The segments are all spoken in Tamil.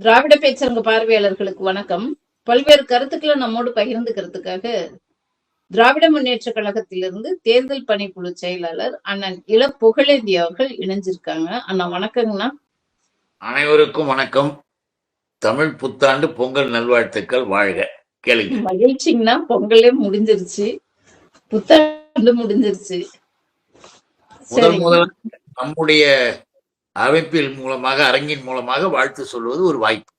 திராவிட பேச்சரங்க பார்வையாளர்களுக்கு வணக்கம். பல்வேறு கருத்துக்களை நம்மோடு பகிர்ந்துக்கிறதுக்காக திராவிட முன்னேற்ற கழகத்திலிருந்து தேர்தல் பணிக்குழு செயலாளர் அண்ணன் இள புகழேந்தி அவர்கள் இணைஞ்சிருக்காங்க. அண்ணா வணக்கங்கண்ணா. அனைவருக்கும் வணக்கம். தமிழ் புத்தாண்டு பொங்கல் நல்வாழ்த்துக்கள் வாழ்க. கேளுங்க. மகிழ்ச்சிங்கண்ணா. பொங்கலே முடிஞ்சிருச்சு. புத்தாண்டு முடிஞ்சிருச்சு. முதல் முதல் நம்முடைய அமைப்பில் மூலமாக அரங்கின் மூலமாக வாழ்த்து சொல்வது ஒரு வாய்ப்பு.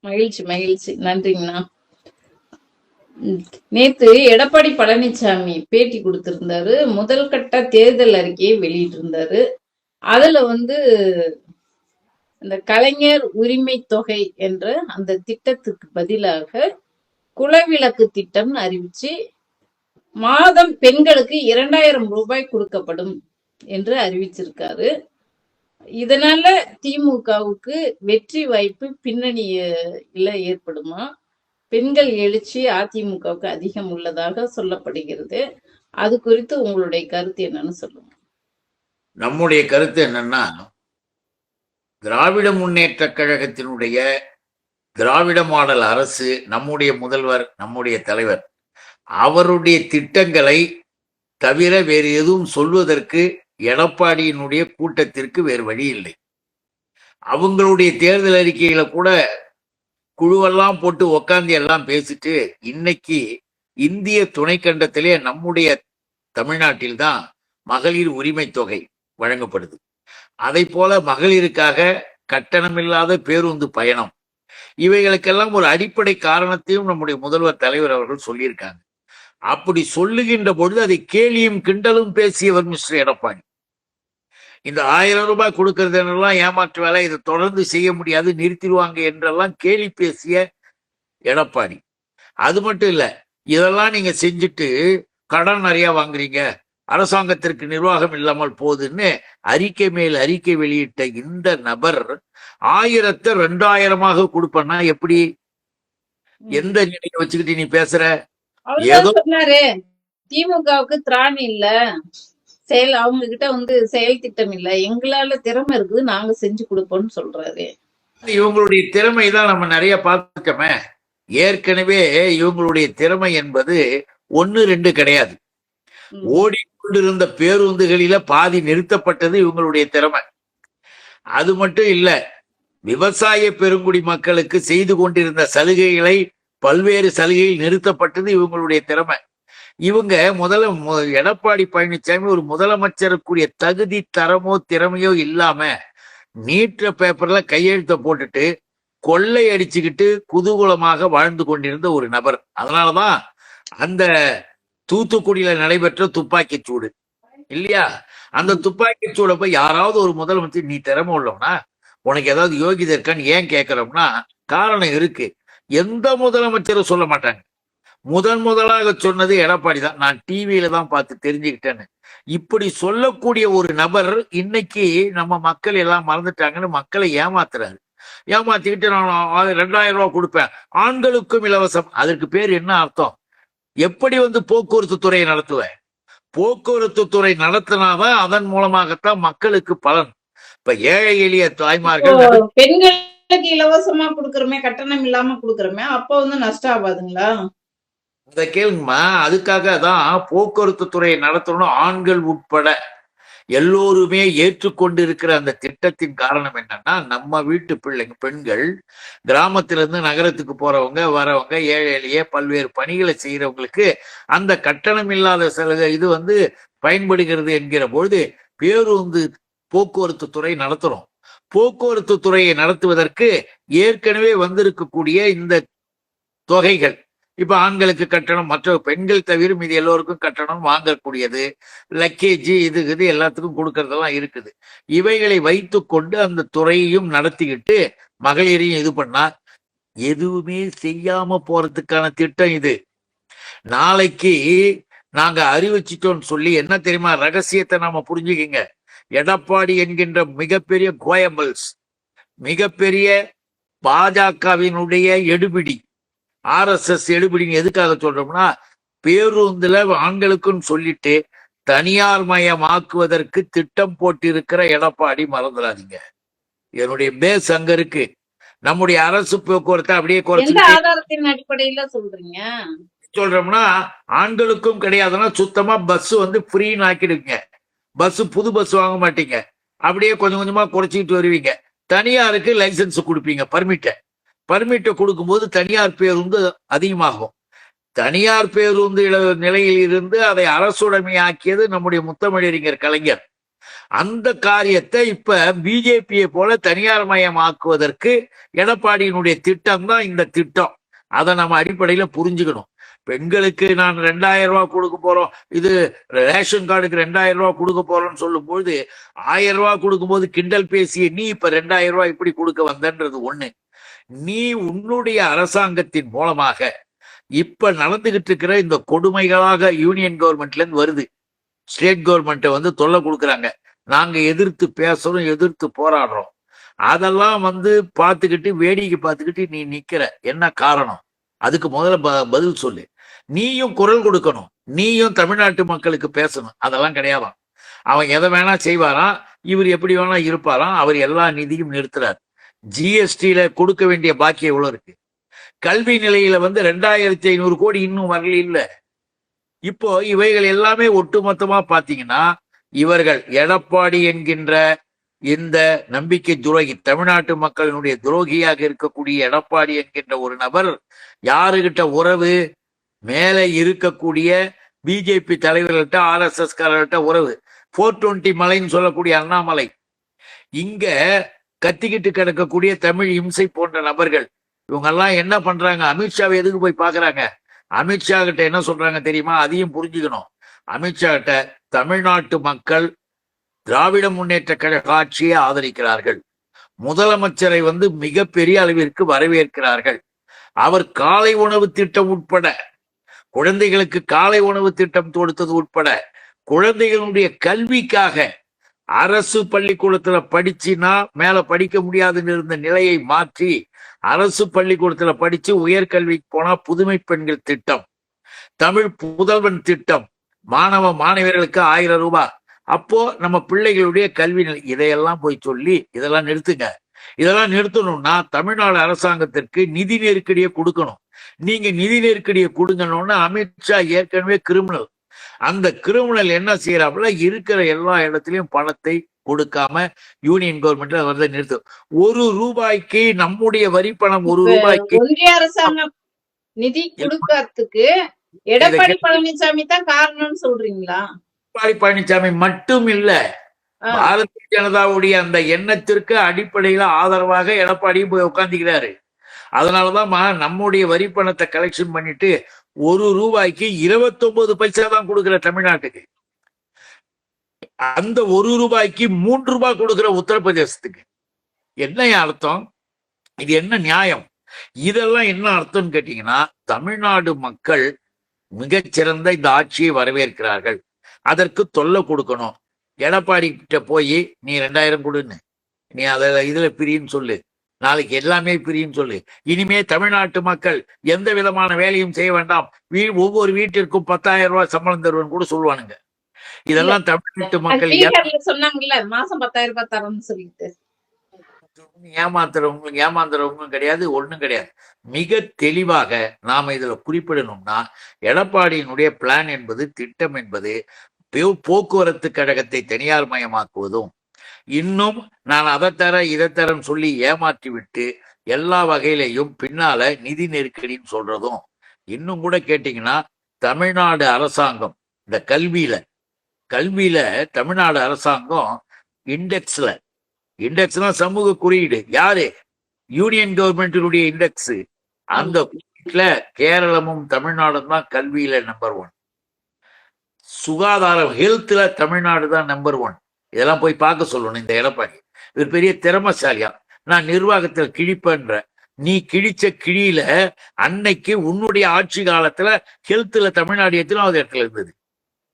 மகிழ்ச்சி மகிழ்ச்சி. நன்றிங்கண்ணா. நேத்து எடப்பாடி பழனிசாமி பேட்டி கொடுத்திருந்தாரு. முதல் கட்ட தேர்தல் அறிக்கையை வெளியிட்டிருந்தாரு. அதுல வந்து இந்த கலைஞர் உரிமை தொகை என்ற அந்த திட்டத்துக்கு பதிலாக குலவிளக்கு திட்டம்னு அறிவிச்சு மாதம் பெண்களுக்கு இரண்டாயிரம் ரூபாய் கொடுக்கப்படும் என்று அறிவிச்சிருக்காரு. இதனால திமுகவுக்கு வெற்றி வாய்ப்பு பின்னணியில ஏற்படுமா? பெண்கள் எழுச்சி அதிமுகவுக்கு அதிகம் உள்ளதாக சொல்லப்படுகிறது. அது குறித்து உங்களுடைய கருத்து என்னன்னு சொல்லுங்க. நம்முடைய கருத்து என்னன்னா திராவிட முன்னேற்ற கழகத்தினுடைய திராவிட மாடல் அரசு நம்முடைய முதல்வர் நம்முடைய தலைவர் அவருடைய திட்டங்களை தவிர வேறு எதுவும் சொல்வதற்கு எடப்பாடியினுடைய கூட்டத்திற்கு வேறு வழி இல்லை. அவங்களுடைய தேர்தல் அறிக்கையில கூட குழுவெல்லாம் போட்டு உக்காந்து எல்லாம் பேசிட்டு இன்னைக்கு இந்திய துணைக்கண்டத்திலே நம்முடைய தமிழ்நாட்டில் தான் மகளிர் உரிமை தொகை வழங்கப்படுது. அதை போல மகளிருக்காக கட்டணமில்லாத பேருந்து பயணம். இவைகளுக்கெல்லாம் ஒரு அடிப்படை காரணத்தையும் நம்முடைய முதல்வர் தலைவர் அவர்கள் சொல்லியிருக்காங்க. அப்படி சொல்லுகின்ற பொழுது அதை கேலியும் கிண்டலும் பேசியவர் மிஸ்டர் எடப்பாடி. இந்த ஆயிரம் ரூபாய் கொடுக்கறதுலாம் ஏமாற்று வேலை இதை தொடர்ந்து செய்ய முடியாது நிறுத்திடுவாங்க என்றெல்லாம் கேலி பேசிய எடப்பாடி. அது மட்டும் இல்ல இதெல்லாம் நீங்க செஞ்சுட்டு கடன் நிறைய வாங்குறீங்க அரசாங்கத்திற்கு நிர்வாகம் இல்லாமல் போகுதுன்னு அறிக்கை மேல் அறிக்கை வெளியிட்ட இந்த நபர் ஆயிரத்தை ரெண்டாயிரமாக கொடுப்பேன்னா எப்படி? எந்த நிலையை வச்சுக்கிட்டு நீ பேசுற? ஏதோ- திமுகவுக்கு திராணி இல்ல. செயல் அவங்க கிட்ட வந்து செயல் திட்டம் இல்ல. எங்களால திறமை இருக்குது நாங்க செஞ்சு கொடுப்போம்னு சொல்றாரு. இவங்களுடைய திறமை தான் நம்ம நிறைய பார்த்துட்டோமே ஏற்கனவே இவங்களுடைய திறமை என்பது ஒன்னு ரெண்டு கிடையாது. ஓடிக்கொண்டிருந்த பேருந்துகளில பாதி நிறுத்தப்பட்டது இவங்களுடைய திறமை. அது மட்டும் இல்ல விவசாய பெருங்குடி மக்களுக்கு செய்து கொண்டிருந்த சலுகைகளை பல்வேறு சலுகைகள் நிறுத்தப்பட்டது இவங்களுடைய திறமை. இவங்க முதல்ல எடப்பாடி பழனிசாமி ஒரு முதலமைச்சருக்குரிய தகுதி தரமோ திறமையோ இல்லாம நீட்ட பேப்பர்ல கையெழுத்த போட்டுட்டு கொள்ளை அடிச்சுக்கிட்டு குதூகூலமாக வாழ்ந்து கொண்டிருந்த ஒரு நபர். அதனாலதான் அந்த தூத்துக்குடியில நடைபெற்ற துப்பாக்கி சூடு. இல்லையா? அந்த துப்பாக்கி சூட போய் யாராவது ஒரு முதலமைச்சர் நீ திறமை உள்ளவனா? உனக்கு ஏதாவது யோகிதை இருக்கான்னு ஏன் கேட்கிறோம்னா காரணம் இருக்கு. எந்த முதலமைச்சரும் சொல்ல மாட்டாங்க. முதன் முதலாக சொன்னது எடப்பாடி தான். நான் டிவியில தான் பார்த்து தெரிஞ்சுக்கிட்டேன்னு. இப்படி சொல்லக்கூடிய ஒரு நபர் இன்னைக்கு நம்ம மக்கள் எல்லாம் மறந்துட்டாங்கன்னு மக்களை ஏமாத்துறாரு. ஏமாத்திக்கிட்டு நான் ரெண்டாயிரம் ரூபாய் கொடுப்பேன். ஆண்களுக்கும் இலவசம். அதற்கு பேர் என்ன அர்த்தம்? எப்படி வந்து போக்குவரத்து துறையை நடத்துவேன் போக்குவரத்து துறை நடத்தினாதான் அதன் மூலமாகத்தான் மக்களுக்கு பலன். இப்ப ஏழை எளிய தாய்மார்கள் பெண்களுக்கு இலவசமா குடுக்கறமே கட்டணம் இல்லாம குடுக்கறமே அப்ப வந்து நஷ்டம் ஆகாதுங்களா? அதை கேளுங்கம்மா. அதுக்காக தான் போக்குவரத்து துறையை நடத்தணும் ஆண்கள் உட்பட எல்லோருமே ஏற்றுக்கொண்டு இருக்கிற அந்த திட்டத்தின் காரணம் என்னன்னா நம்ம வீட்டு பிள்ளைங்க பெண்கள் கிராமத்திலிருந்து நகரத்துக்கு போறவங்க வரவங்க ஏழை எளிய பல்வேறு பணிகளை செய்யறவங்களுக்கு அந்த கட்டணம் இல்லாத சலுகை இது வந்து பயன்படுகிறது என்கிற பொழுது பேருந்து போக்குவரத்து துறை நடத்துறோம். போக்குவரத்து துறையை நடத்துவதற்கு ஏற்கனவே வந்திருக்கக்கூடிய இந்த தொகைகள் இப்ப ஆண்களுக்கு கட்டணம் மற்ற பெண்கள் தவிர மீது எல்லோருக்கும் கட்டணம் வாங்கக்கூடியது. லக்கேஜ் இது இது எல்லாத்துக்கும் கொடுக்கறதெல்லாம் இருக்குது. இவைகளை வைத்துக்கொண்டு அந்த துறையையும் நடத்திக்கிட்டு மகளிரையும் இது பண்ணா எதுவுமே செய்யாம போறதுக்கான திட்டம் இது. நாளைக்கு நாங்க அறிவிச்சிட்டோம்னு சொல்லி என்ன தெரியுமா? ரகசியத்தை நாம புரிஞ்சுக்கிங்க. எடப்பாடி என்கின்ற மிகப்பெரிய கோயம்பல்ஸ் மிகப்பெரிய பாஜகவினுடைய எடுபிடி ஆர்எஸ்எஸ் எடுபிடின்னு எதுக்காக சொல்றோம்னா பேருந்துல ஆண்களுக்குன்னு சொல்லிட்டு தனியார் மயமாக்குவதற்கு திட்டம் போட்டிருக்கிற எடப்பாடி மறந்துடாதீங்க. என்னுடைய பேஸ் அங்க இருக்கு. நம்முடைய அரசு போக்குவரத்தை அப்படியே எந்த குறைச்சு ஆதாரத்தின் அடிப்படையில சொல்றீங்க? சொல்றோம்னா ஆண்களுக்கும் கிடையாதுன்னா சுத்தமா பஸ் வந்து ஃப்ரீன்னு ஆக்கிடுவீங்க. பஸ் புது பஸ் வாங்க மாட்டீங்க. அப்படியே கொஞ்சம் கொஞ்சமா குறைச்சிக்கிட்டு வருவீங்க. தனியாருக்கு லைசன்ஸ் கொடுப்பீங்க பர்மிட்டை பர்மிட்டை கொடுக்கும்போது தனியார் பேருந்து அதிகமாகும். தனியார் பேருந்து நிலையில் இருந்து அதை அரசுடைமையாக்கியது நம்முடைய முத்தமிழறிஞர் கலைஞர். அந்த காரியத்தை இப்ப பிஜேபியை போல தனியார் மயமாக்குவதற்கு எடப்பாடியினுடைய திட்டம் தான் இந்த திட்டம். அதை நம்ம அடிப்படையில புரிஞ்சுக்கணும். பெண்களுக்கு நான் ரெண்டாயிரம் ரூபாய் கொடுக்க போறோம். இது ரேஷன் கார்டுக்கு ரெண்டாயிரம் ரூபாய் கொடுக்க போறோம்னு சொல்லும்போது ஆயிரம் ரூபாய் கொடுக்கும்போது கிண்டல் பேசிய நீ இப்ப ரெண்டாயிரம் ரூபாய் இப்படி கொடுக்க வந்தன்றது ஒண்ணு. நீ உன்னுடைய அரசாங்கத்தின் மூலமாக இப்ப நடந்துகிட்டு இருக்கிற இந்த கொடுமைகளாக யூனியன் கவர்மெண்ட்ல இருந்து வருது. ஸ்டேட் கவர்மெண்ட்டை வந்து தொல்லை கொடுக்குறாங்க. நாங்க எதிர்த்து பேசுறோம் எதிர்த்து போராடுறோம். அதெல்லாம் வந்து பார்த்துக்கிட்டு வேடிக்கை பார்த்துக்கிட்டு நீ நிக்கிற. என்ன காரணம்? அதுக்கு முதல்ல ப- பதில் சொல்லு. நீயும் குரல் கொடுக்கணும். நீயும் தமிழ்நாட்டு மக்களுக்கு பேசணும். அதெல்லாம் கிடையாதான் அவன் எதை வேணா செய்வாராம். இவர் எப்படி வேணா இருப்பாராம். அவர் எல்லா நிதியும் நிறுத்துறார். ஜிஎஸ்டியில கொடுக்க வேண்டிய பாக்கி எவ்வளவு இருக்கு? கல்வி நிலையில வந்து ரெண்டாயிரத்தி ஐநூறு கோடி இன்னும் வரல இல்லை. இப்போ இவைகள் எல்லாமே ஒட்டுமொத்தமா பாத்தீங்கன்னா இவர்கள் எடப்பாடி என்கின்ற இந்த நம்பிக்கை துரோகி தமிழ்நாட்டு மக்களினுடைய துரோகியாக இருக்கக்கூடிய எடப்பாடி என்கின்ற ஒரு நபர் யாருகிட்ட உறவு மேலே இருக்கக்கூடிய பிஜேபி தலைவர்கள்ட்ட ஆர்எஸ்எஸ் காரர்கிட்ட உறவு ஃபோர் டுவெண்ட்டி மலைன்னு சொல்லக்கூடிய அண்ணாமலை. இங்க கத்திக்கிட்டு கிடக்கக்கூடிய தமிழ் இம்சை போன்ற நபர்கள் இவங்க எல்லாம் என்ன பண்றாங்க? அமித்ஷாவை எதுக்கு போய் பாக்குறாங்க? அமித்ஷா கிட்ட என்ன சொல்றாங்க தெரியுமா? அதையும் புரிஞ்சுக்கணும். அமித்ஷா கிட்ட தமிழ்நாட்டு மக்கள் திராவிட முன்னேற்ற கழக ஆட்சியை ஆதரிக்கிறார்கள். முதலமைச்சரை வந்து மிகப்பெரிய அளவிற்கு வரவேற்கிறார்கள். அவர் காலை உணவு திட்டம் உட்பட குழந்தைகளுக்கு காலை உணவு திட்டம் கொடுத்தது உட்பட குழந்தைகளுடைய கல்விக்காக அரசு பள்ளிக்கூடத்துல படிச்சுனா மேல படிக்க முடியாதுன்னு இருந்த நிலையை மாற்றி அரசு பள்ளிக்கூடத்துல படிச்சு உயர்கல்விக்கு போனா புதுமை பெண்கள் திட்டம் தமிழ் புதல்வன் திட்டம் மாணவ மாணவியர்களுக்கு ஆயிரம் ரூபாய். அப்போ நம்ம பிள்ளைகளுடைய கல்வி நிலை இதையெல்லாம் போய் சொல்லி இதெல்லாம் நிறுத்துங்க. இதெல்லாம் நிறுத்தணும்னா தமிழ்நாடு அரசாங்கத்திற்கு நிதி நெருக்கடியை கொடுக்கணும். நீங்க நிதி நெருக்கடியை கொடுங்கன்னு அமித்ஷா ஏற்கனவே கிரிமினல் அந்த கிரிமினல் என்ன செய்யறாப்புல இருக்கிற எல்லா இடத்துலயும் பணத்தை கொடுக்காம யூனியன் கவர்மெண்ட் வரதை நிறுத்தும். ஒரு ரூபாய்க்கு நம்முடைய வரி பணம் ஒரு ரூபாய்க்கு ஒன்றிய அரசாங்கம் நிதி கொடுக்கறதுக்கு எடப்பாடி பழனிசாமி தான் காரணம்னு சொல்றீங்களா? எடப்பாடி பழனிசாமி மட்டும் இல்ல. பாரதிய ஜனதாவுடைய அந்த எண்ணத்திற்கு அடிப்படையில ஆதரவாக எடப்பாடி போய் உட்காந்துக்கிறாரு அதனாலதான் நம்முடைய வரி பணத்தை கலெக்ஷன் பண்ணிட்டு ஒரு ரூபாய்க்கு 29 பைசா தான் கொடுக்கிற தமிழ்நாட்டுக்கு. அந்த ஒரு ரூபாய்க்கு மூன்று ரூபாய் கொடுக்கிற உத்தரப்பிரதேசத்துக்கு. என்ன அர்த்தம்? இது என்ன நியாயம்? இதெல்லாம் என்ன அர்த்தம்னு கேட்டீங்கன்னா தமிழ்நாடு மக்கள் மிகச்சிறந்த இந்த ஆட்சியை வரவேற்கிறார்கள். அதற்கு தொல்லை கொடுக்கணும். எடப்பாடி கிட்ட போய் நீ ரெண்டாயிரம் கொடுன்னு. நீ அதில் இதுல பிரின்னு சொல்லு. நாளைக்கு எல்லாமே பிரின்னு சொல்லு. இனிமே தமிழ்நாட்டு மக்கள் எந்த விதமான வேலையும் செய்ய வேண்டாம். வீ ஒவ்வொரு வீட்டிற்கும் பத்தாயிரம் ரூபாய் சம்பளம் தருவன்னு கூட சொல்லுவானுங்க. இதெல்லாம் தமிழ்நாட்டு மக்கள் சொன்னாங்கல்ல மாசம் பத்தாயிரம் ரூபாய் தரோம்னு சொல்லிட்டு. ஏமாத்துறவங்களும் ஏமாந்துறவங்களும் கிடையாது ஒண்ணும் கிடையாது. மிக தெளிவாக நாம இதுல குறிப்பிடணும்னா எடப்பாடியினுடைய பிளான் என்பது திட்டம் என்பது போக்குவரத்து கழகத்தை தனியார் மயமாக்குவதும் இன்னும் நான் அதை தர இதை தரேன்னு சொல்லி ஏமாற்றி விட்டு எல்லா வகையிலையும் பின்னால நிதி நெருக்கடின்னு சொல்றதும் இன்னும் கூட கேட்டீங்கன்னா தமிழ்நாடு அரசாங்கம் இந்த கல்வியில கல்வியில தமிழ்நாடு அரசாங்கம் இண்டெக்ஸ்ல இண்டெக்ஸ்னா சமூக குறியீடு. யாரு? யூனியன் கவர்மெண்டினுடைய இண்டெக்ஸ். அந்த குறியீட்டுல கேரளமும் தமிழ்நாடும் தான் கல்வியில நம்பர் ஒன் சுகாதாரம் ஹெல்த்ல தமிழ்நாடு தான் நம்பர் ஒன் இதெல்லாம் போய் பார்க்க சொல்லணும் இந்த எடப்பாடி இவர் பெரிய திறமசாலியா. நான் நிர்வாகத்தில் கிழிப்பேன்ற. நீ கிழிச்ச கிழியில அன்னைக்கு உன்னுடைய ஆட்சி காலத்துல ஹெல்த்ல தமிழ்நாடு எத்தனாவது இடத்துல இருந்தது?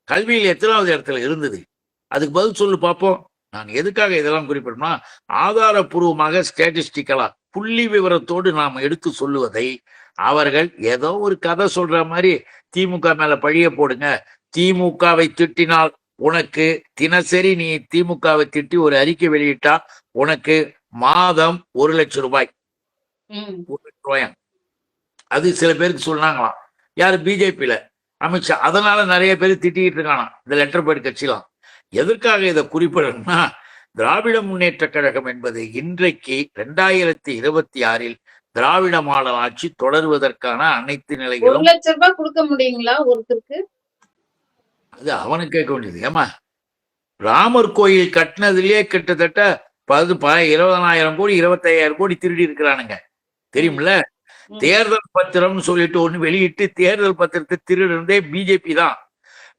கல்வியில் எத்தனாவது இடத்துல இருந்தது? அதுக்கு பதில் சொல்லு பார்ப்போம் நான் எதுக்காக இதெல்லாம் குறிப்பிடணும்னா ஆதாரப்பூர்வமாக ஸ்டாட்டிஸ்டிக்கலா புள்ளி விவரத்தோடு நாம் எடுத்து சொல்லுவதை அவர்கள் ஏதோ ஒரு கதை சொல்ற மாதிரி திமுக மேல பழிய போடுங்க. திமுகவை திட்டினால் உனக்கு தினசரி நீ திமுகவை திட்டி ஒரு அறிக்கை வெளியிட்டா உனக்கு மாதம் ஒரு லட்சம் ரூபாய். ஒரு அது சில பேருக்கு சொன்னாங்களாம். யாரு? பிஜேபியில. அமித்ஷா. அதனால நிறைய பேர் திட்டிட்டு இருக்கானாம் இந்த லெட்டர் பேர்டு கட்சிலாம். எதற்காக இதை குறிப்பிடணும்னா திராவிட முன்னேற்ற கழகம் என்பது இன்றைக்கு ரெண்டாயிரத்தி இருபத்தி ஆறில் திராவிட மாடல் ஆட்சி தொடருவதற்கான அனைத்து நிலைகளும் லட்ச ரூபாய் கொடுக்க முடியுங்களா ஒருத்தருக்கு? அது அவனுக்கு கேட்க வேண்டியது. ஏமா ராமர் கோயில் கட்டினதுலயே கிட்டத்தட்ட பது ப இருபதனாயிரம் கோடி இருபத்தையாயிரம் கோடி திருடி இருக்கிறானுங்க. தெரியுமில்ல. தேர்தல் பத்திரம்னு சொல்லிட்டு ஒண்ணு வெளியிட்டு தேர்தல் பத்திரத்தை திருடுறதே பிஜேபி தான்.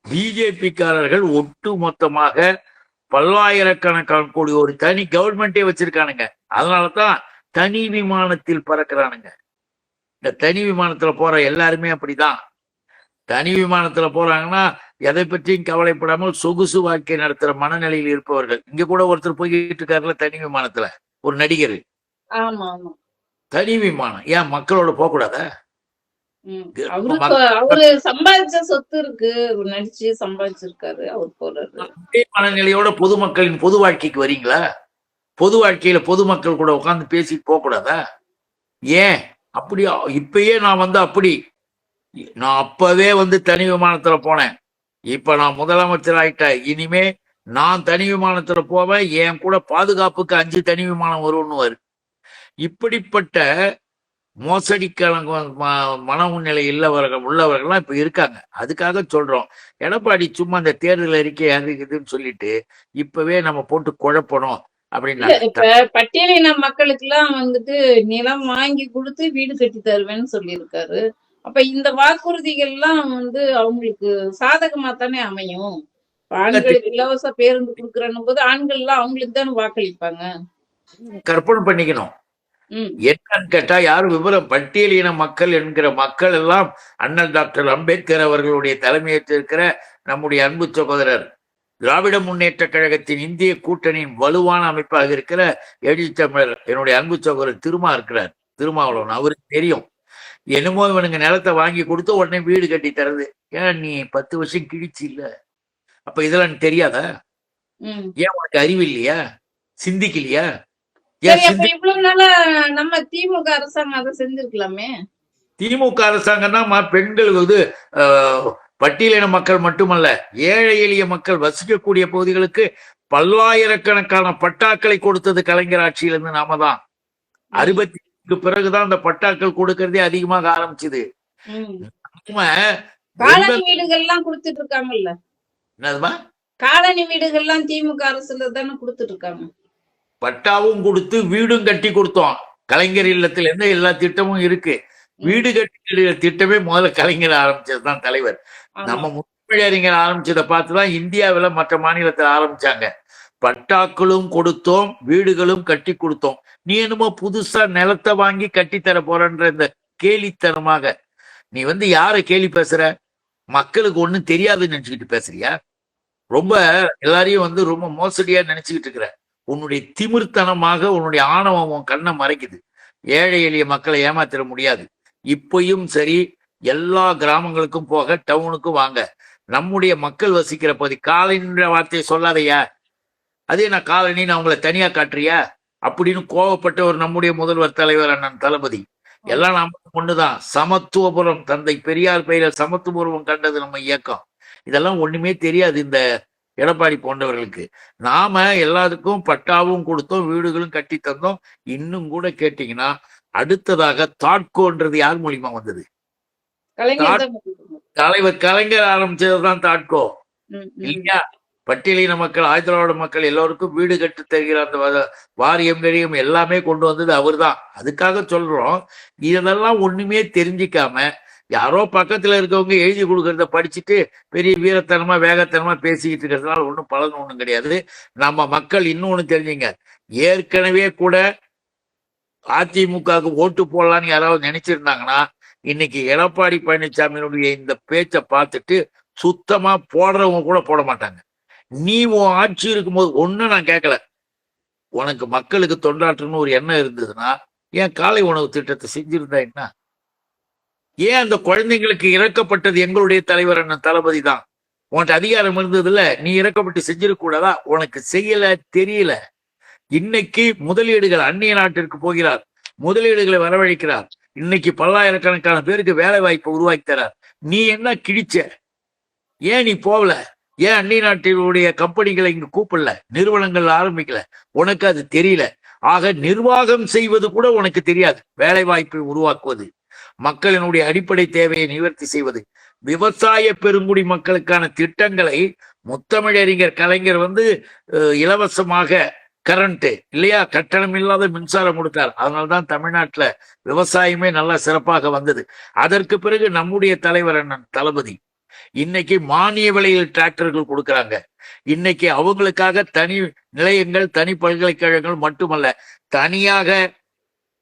பிஜேபிக்காரர்கள் ஒட்டு மொத்தமாக பல்லாயிரக்கணக்கான கோடி ஒரு தனி கவர்மெண்டே வச்சிருக்கானுங்க. அதனாலதான் தனி விமானத்தில் பறக்கிறானுங்க. இந்த தனி விமானத்துல போற எல்லாருமே அப்படிதான். தனி விமானத்துல போறாங்கன்னா எதை பற்றியும் கவலைப்படாமல் சொகுசு வாழ்க்கை நடத்துற மனநிலையில் இருப்பவர்கள். இங்க கூட ஒருத்தர் போய்கிட்டு இருக்காருல தனி விமானத்துல. ஒரு நடிகர். தனி விமானம். ஏன் மக்களோட போக கூடாதா மனநிலையோட பொதுமக்களின் பொது வாழ்க்கைக்கு வரீங்களா? பொது வாழ்க்கையில பொதுமக்கள் கூட உட்கார்ந்து பேசிட்டு போக கூடாதா ஏன்? அப்படி இப்பயே நான் வந்து அப்படி. நான் அப்பவே வந்து தனி விமானத்துல போனேன். இப்ப நான் முதலமைச்சர் ஆயிட்டேன் இனிமே நான் தனி விமானத்துல போவேன் என் கூட பாதுகாப்புக்கு அஞ்சு தனி விமானம் வரும்னுவாரு. இப்படிப்பட்ட மோசடிக்கான மன உநிலை இல்லவர்கள் உள்ளவர்கள்லாம் இப்ப இருக்காங்க. அதுக்காக சொல்றோம். எடப்பாடி சும்மா அந்த தேர்தல் அறிக்கை அது இதுன்னு சொல்லிட்டு இப்பவே நம்ம போட்டு குழப்பணும் அப்படின்னு பட்டியலின மக்களுக்கு எல்லாம் வந்துட்டு நிலம் வாங்கி கொடுத்து வீடு கட்டி தருவேன்னு சொல்லியிருக்காரு. அப்ப இந்த வாக்குறுதிகள் எல்லாம் வந்து அவங்களுக்கு சாதகமா தானே அமையும் ஆண்களுக்கு இலவச பேருந்து கொடுக்கறன்னும் போது ஆண்கள் எல்லாம் அவங்களுக்கு தானே வாக்களிப்பாங்க. கற்பனை பண்ணிக்கணும். என்னன்னு கேட்டா யாரும் விவரம் பட்டியலின மக்கள் என்கிற மக்கள் எல்லாம் அண்ணல் டாக்டர் அம்பேத்கர் அவர்களுடைய தலைமையேற்றிருக்கிற நம்முடைய அன்பு சகோதரர் திராவிட முன்னேற்ற கழகத்தின் இந்திய கூட்டணியின் வலுவான அமைப்பாக இருக்கிற எழில் தமிழர் என்னுடைய அன்பு சகோதரர் திருமா இருக்கிறார். திருமாவளவன் அவருக்கு தெரியும். என்னமோ இவனுங்க நிலத்தை வாங்கி கொடுத்து உடனே வீடு கட்டி தருது. ஏன் நீ பத்து வருஷம் கிழிச்சு இல்ல? அப்ப இதெல்லாம் தெரியாதா? ஏன் உனக்கு அறிவு இல்லையா? சிந்திக்கலையா? இவ்வளவு நாளா நம்ம திமுக அரசாங்கம் அதை செஞ்சிருக்கலாமே? திமுக அரசாங்கம்னா ம- பெண்கள் இது அஹ், பட்டியலின மக்கள் மட்டுமல்ல ஏழை எளிய மக்கள் வசிக்கக்கூடிய பகுதிகளுக்கு பல்லாயிரக்கணக்கான பட்டாக்களை கொடுத்தது கலைஞர் ஆட்சியிலிருந்து நாம தான். அறுபத்தி பிறகுதான் அந்த பட்டாக்கள் கொடுக்கறதே அதிகமாக ஆரம்பிச்சது. ம். நம்ம காலனி வீடுகள் எல்லாம் கொடுத்துட்டு இருக்காங்கல்ல என்னதுமா? காலனி வீடுகள் எல்லாம் திமுக அரசுல தானே கொடுத்துட்டு இருக்காங்க பட்டாவும் கொடுத்து வீடும் கட்டி கொடுத்தோம். கலைஞர் இல்லத்துல இருந்து எல்லா திட்டமும் இருக்கு. வீடு கட்டி திட்டமே முதல்ல கலைஞர் ஆரம்பிச்சதுதான் தலைவர். நம்ம முத்தமிழறிஞர் ஆரம்பிச்சதை பார்த்துதான் இந்தியாவுல மற்ற மாநிலத்தில் ஆரம்பிச்சாங்க. பட்டாக்களும் கொடுத்தோம் வீடுகளும் கட்டி கொடுத்தோம். நீ என்னமோ புதுசா நிலத்தை வாங்கி கட்டி தர போறன்ற இந்த கேலித்தனமாக. நீ வந்து யாரை கேலி பேசுற? மக்களுக்கு ஒண்ணும் தெரியாதுன்னு நினைச்சுக்கிட்டு பேசுறியா? ரொம்ப எல்லாரையும் வந்து ரொம்ப மோசடியா நினைச்சுக்கிட்டு இருக்கிற. உன்னுடைய திமிர்த்தனமாக உன்னுடைய ஆணவம் உன் கண்ணை மறைக்குது. ஏழை எளிய மக்களை ஏமாத்திட முடியாது. இப்பயும் சரி எல்லா கிராமங்களுக்கும் போக டவுனுக்கும் வாங்க. நம்முடைய மக்கள் வசிக்கிற பகுதி காலைன்ற வார்த்தையை சொல்லாதையா? அதே நான் காலனின்னு அவங்கள தனியா காட்டுறியா? அப்படின்னு கோவப்பட்ட ஒரு நம்முடைய முதல்வர் தலைவர் அண்ணன் தளபதி. எல்லாம் நாம ஒண்ணுதான். சமத்துவபுரம் தந்தை பெரியார் பெயரில் சமத்துவபுரம் கண்டது நம்ம இயக்கம். இதெல்லாம் ஒண்ணுமே தெரியாது இந்த எடப்பாடி போன்றவர்களுக்கு. நாம எல்லாத்துக்கும் பட்டாவும் கொடுத்தோம் வீடுகளும் கட்டி தந்தோம். இன்னும் கூட கேட்டீங்கன்னா அடுத்ததாக தாட்கோன்றது யார் மூலியமா வந்தது. தலைவர் கலைஞர் ஆரம்பிச்சதுதான் தாட்கோ. இல்லையா? பட்டியலின மக்கள் ஆயுதலோட மக்கள் எல்லோருக்கும் வீடு கட்டு தருகிற அந்த வாரியம் நிலையம் எல்லாமே கொண்டு வந்தது அவர்தான். அதுக்காக சொல்றோம். இதெல்லாம் ஒண்ணுமே தெரிஞ்சுக்காம யாரோ பக்கத்துல இருக்கவங்க எழுதி கொடுக்கறத படிச்சுட்டு பெரிய வீரத்தனமா வேகத்தனமா பேசிக்கிட்டு இருக்கிறதுனால ஒன்றும் பலன் ஒன்றும் கிடையாது. நம்ம மக்கள் இன்னொன்னு தெரிஞ்சுங்க. ஏற்கனவே கூட அதிமுகவுக்கு ஓட்டு போடலான்னு யாராவது நினைச்சிருந்தாங்கன்னா இன்னைக்கு எடப்பாடி பழனிசாமியினுடைய இந்த பேச்சை பார்த்துட்டு சுத்தமா போடுறவங்க கூட போட மாட்டாங்க. நீ உன் ஆட்சி இருக்கும்போது ஒன்றும் நான் கேட்கல. உனக்கு மக்களுக்கு தொண்டாற்றணும்னு ஒரு எண்ணம் இருந்ததுன்னா ஏன் காலை உணவு திட்டத்தை செஞ்சிருந்தா என்ன? ஏன் அந்த குழந்தைங்களுக்கு இறக்கப்பட்டது எங்களுடைய தலைவர் அண்ணன் தளபதி தான்? உன்கிட்ட அதிகாரம் இருந்ததுல நீ இறக்கப்பட்டு செஞ்சிருக்கூடாதா உனக்கு செய்யல தெரியல. இன்னைக்கு முதலீடுகள் அந்நிய நாட்டிற்கு போகிறார். முதலீடுகளை வரவழைக்கிறார். இன்னைக்கு பல்லாயிரக்கணக்கான பேருக்கு வேலை வாய்ப்பை உருவாக்கி தரார். நீ என்ன கிழிச்ச? ஏன் நீ போகல? ஏன் அந்நிய நாட்டினுடைய கம்பெனிகளை இங்க கூப்பிடல? நிறுவனங்கள் ஆரம்பிக்கல. உனக்கு அது தெரியல. ஆக நிர்வாகம் செய்வது கூட உனக்கு தெரியாது. வேலை வாய்ப்பை உருவாக்குவது. மக்களினுடைய அடிப்படை தேவையை நிவர்த்தி செய்வது. விவசாய பெருங்குடி மக்களுக்கான திட்டங்களை முத்தமிழறிஞர் கலைஞர் வந்து இலவசமாக கரண்ட் இல்லையா? கட்டணம் இல்லாத மின்சாரம் கொடுத்தார். அதனால்தான் தமிழ்நாட்டில் விவசாயமே நல்லா சிறப்பாக வந்தது. அதற்கு பிறகு நம்முடைய தலைவர் அண்ணன் தளபதி. இன்னைக்கு மானிய விலையில் டிராக்டர்கள் கொடுக்கறாங்க. இன்னைக்கு அவங்களுக்காக தனி நிலையங்கள் தனி பல்கலைக்கழகங்கள் மட்டுமல்ல தனியாக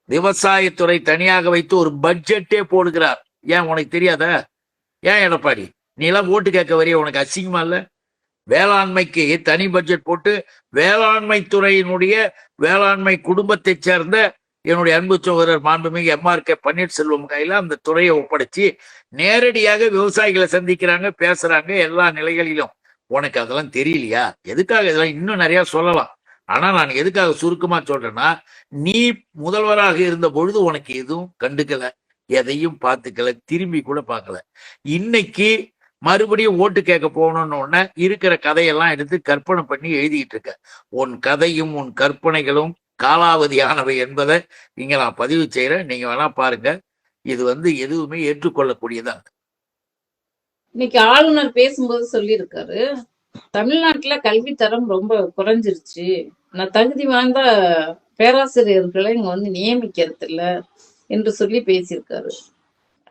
விவசாயத்துறை தனியாக வைத்து ஒரு பட்ஜெட்டே போடுகிறார். ஏன் உனக்கு தெரியாதா? ஏன் எடப்பாடி? நீ எல்லாம் ஓட்டு கேட்க வரைய? உனக்கு அசிங்கமா இல்ல? வேளாண்மைக்கு தனி பட்ஜெட் போட்டு வேளாண்மை துறையினுடைய வேளாண்மை குடும்பத்தைச் சேர்ந்த என்னுடைய அன்பு சோதரர் மாண்புமிகு எம்ஆர் கே பன்னீர்செல்வம் கையில அந்த துறையை ஒப்படைச்சு நேரடியாக விவசாயிகளை சந்திக்கிறாங்க பேசுறாங்க எல்லா நிலைகளிலும். உனக்கு அதெல்லாம் தெரியலையா? எதுக்காக இதெல்லாம் இன்னும் நிறைய சொல்லலாம். ஆனா நான் எதுக்காக சுருக்கமா சொல்றேன்னா நீ முதல்வராக இருந்த பொழுது உனக்கு எதுவும் கண்டுக்கல எதையும் பார்த்துக்கல திரும்பி கூட பார்க்கல. இன்னைக்கு மறுபடியும் ஓட்டு கேட்க போகணும்னு உடனே இருக்கிற கதையெல்லாம் எடுத்து கற்பனை பண்ணி எழுதிட்டு இருக்க. உன் கதையும் உன் கற்பனைகளும் காலாவதியானவை என்பதை இங்க நான் பதிவு செய்யறேன் நீங்க வேணா பாருங்க. இது வந்து எதுவுமே ஏற்றுக்கொள்ளக்கூடியதா? இன்னைக்கு ஆளுநர் பேசும்போது சொல்லியிருக்காரு தமிழ்நாட்டுல கல்வி தரம் ரொம்ப குறைஞ்சிருச்சு. நான் தகுதி வாய்ந்த பேராசிரியர்களை இங்க வந்து நியமிக்கிறது இல்ல என்று சொல்லி பேசியிருக்காரு.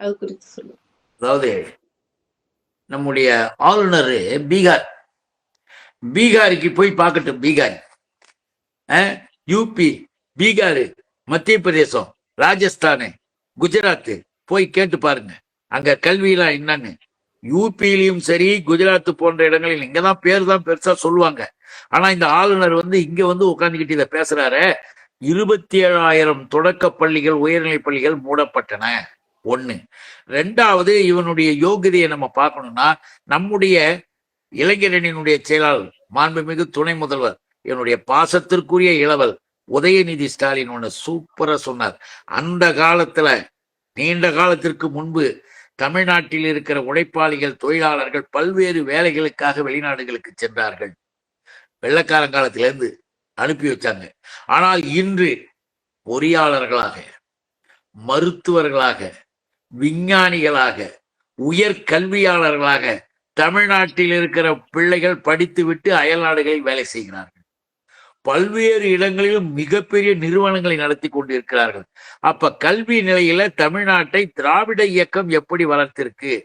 அது குறித்து சொல்லு அதாவது நம்முடைய ஆளுநர் பீகார். பீகாருக்கு போய் பார்க்கட்டும் பீகார். யூபி பீகார் மத்திய பிரதேசம் ராஜஸ்தானு குஜராத் போய் கேட்டு பாருங்க. அங்க கல்வியெல்லாம் என்னன்னு. யூபியிலையும் சரி குஜராத் போன்ற இடங்களில் இங்கதான் பேர் தான் பெருசா சொல்லுவாங்க. ஆனா இந்த ஆளுநர் வந்து இங்க வந்து உட்காந்துக்கிட்டு இதை பேசுறாரு. இருபத்தி ஏழாயிரம் தொடக்க பள்ளிகள் உயர்நிலைப் பள்ளிகள் மூடப்பட்டன. ஒண்ணு. ரெண்டாவது இவனுடைய யோகிதையை நம்ம பார்க்கணும்னா நம்முடைய இளைஞரணியினுடைய செயலாளர் மாண்புமிகு துணை முதல்வர் என்னுடைய பாசத்திற்குரிய இளவல் உதயநிதி ஸ்டாலின் ஒன்று சூப்பராக சொன்னார். அந்த காலத்தில் நீண்ட காலத்திற்கு முன்பு தமிழ்நாட்டில் இருக்கிற உழைப்பாளிகள் தொழிலாளர்கள் பல்வேறு வேலைகளுக்காக வெளிநாடுகளுக்கு சென்றார்கள். வெள்ளக்காரங்காலத்திலேருந்து அனுப்பி வச்சாங்க. ஆனால் இன்று பொறியாளர்களாக மருத்துவர்களாக விஞ்ஞானிகளாக உயர் கல்வியாளர்களாக தமிழ்நாட்டில் இருக்கிற பிள்ளைகள் படித்துவிட்டு அயல்நாடுகளில் வேலை செய்கிறார்கள். பல்வேறு இடங்களிலும் மிகப்பெரிய நிறுவனங்களை நடத்தி கொண்டிருக்கிறார்கள். அப்ப கல்வி நிலையில தமிழ்நாட்டை திராவிட இயக்கம் எப்படி வளர்த்திருக்கு?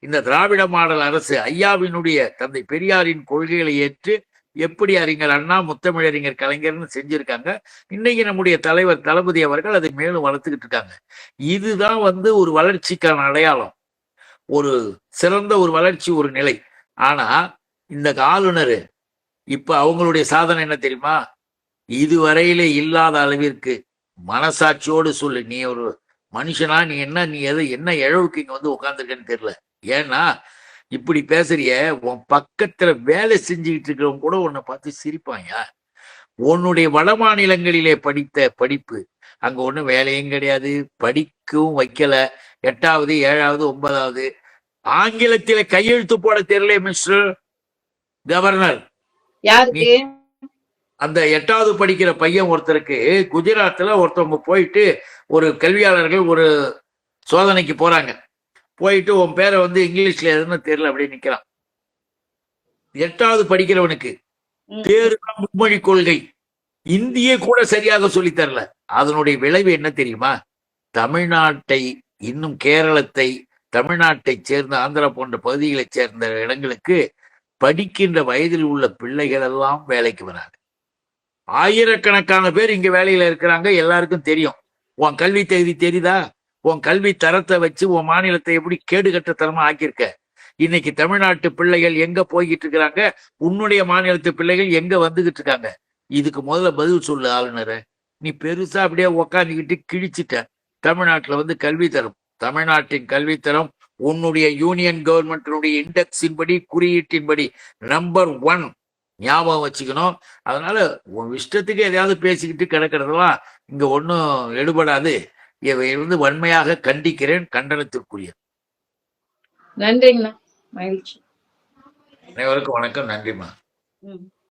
இந்த திராவிட மாடல் அரசு ஐயாவினுடைய தந்தை பெரியாரின் கொள்கைகளை ஏற்று எப்படி அறிஞர் அண்ணா முத்தமிழறிஞர் கலைஞர்னு செஞ்சிருக்காங்க. இன்னைக்கு நம்முடைய தலைவர் தளபதி அவர்கள் அதை மேலும் வளர்த்துக்கிட்டு இருக்காங்க. இதுதான் வந்து ஒரு வளர்ச்சிக்கான அடையாளம். ஒரு சிறந்த ஒரு வளர்ச்சி ஒரு நிலை. ஆனா இந்த ஆளுநர் இப்போ அவங்களுடைய சாதனை என்ன தெரியுமா? இதுவரையில இல்லாத அளவிற்கு மனசாட்சியோடு சொல்லு. நீ ஒரு மனுஷனா நீ என்ன நீ எது என்ன இழவுக்கு இங்க வந்து உட்காந்துருக்கேன்னு தெரியல. ஏன்னா இப்படி பேசுறிய உன் பக்கத்துல வேலை செஞ்சுக்கிட்டு இருக்கிறவங்க கூட உன்னை பார்த்து சிரிப்பாயா உன்னுடைய வட மாநிலங்களிலே படித்த படிப்பு அங்க ஒன்றும் வேலையும் கிடையாது படிக்கவும் வைக்கல. எட்டாவது ஏழாவது ஒன்பதாவது ஆங்கிலத்தில கையெழுத்து போட தெரியல மிஸ்டர் கவர்னர் யாருக்கு? அந்த எட்டாவது படிக்கிற பையன் ஒருத்தருக்கு குஜராத்ல ஒருத்தவங்க போயிட்டு ஒரு கல்வியாளர்கள் ஒரு சோதனைக்கு போறாங்க. போயிட்டு உன் பேரை வந்து இங்கிலீஷ்ல எதுன்னு தெரியல அப்படியே நிக்கிறான். எட்டாவது படிக்கிறவனுக்கு. பேரு தான் மும்மொழி கொள்கை. இந்திய கூட சரியாக சொல்லித் தரல. அதனுடைய விளைவு என்ன தெரியுமா? தமிழ்நாட்டை இன்னும் கேரளத்தை தமிழ்நாட்டை சேர்ந்த ஆந்திரா போன்ற பகுதிகளைச் சேர்ந்த இடங்களுக்கு படிக்கின்ற வயதில் உள்ள பிள்ளைகள் எல்லாம் வேலைக்கு வராங்க. ஆயிரக்கணக்கான பேர் இங்க வேலையில இருக்கிறாங்க எல்லாருக்கும் தெரியும். உன் கல்வி தகுதி தெரியுதா? உன் கல்வி தரத்தை வச்சு உன் மாநிலத்தை எப்படி கேடுகட்டத்தனமா ஆக்கியிருக்க? இன்னைக்கு தமிழ்நாட்டு பிள்ளைகள் எங்க போய்கிட்டு இருக்கிறாங்க? உன்னுடைய மாநிலத்து பிள்ளைகள் எங்க வந்துகிட்டு இருக்காங்க? இதுக்கு முதல்ல பதில் சொல்லு ஆளுநரை. நீ பெருசா அப்படியே உக்காந்துக்கிட்டு கிழிச்சிட்ட. தமிழ்நாட்டுல வந்து கல்வி தரம். தமிழ்நாட்டின் கல்வித்தரம் உன்னுடைய யூனியன் கவர்மெண்டினுடைய இண்டெக்ஸின் படி குறியீட்டின்படி நம்பர் ஒன் ஞாபகம் வச்சுக்கணும். அதனால உன் இஷ்டத்துக்கு எதையாவது பேசிக்கிட்டு கிடக்கிறதெல்லாம் இங்க ஒன்றும் எடுபடாது. இவை வந்து வன்மையாக கண்டிக்கிறேன் கண்டனத்திற்குரிய. நன்றிங்கண்ணா. மகிழ்ச்சி. அனைவருக்கும் வணக்கம். நன்றிம்மா.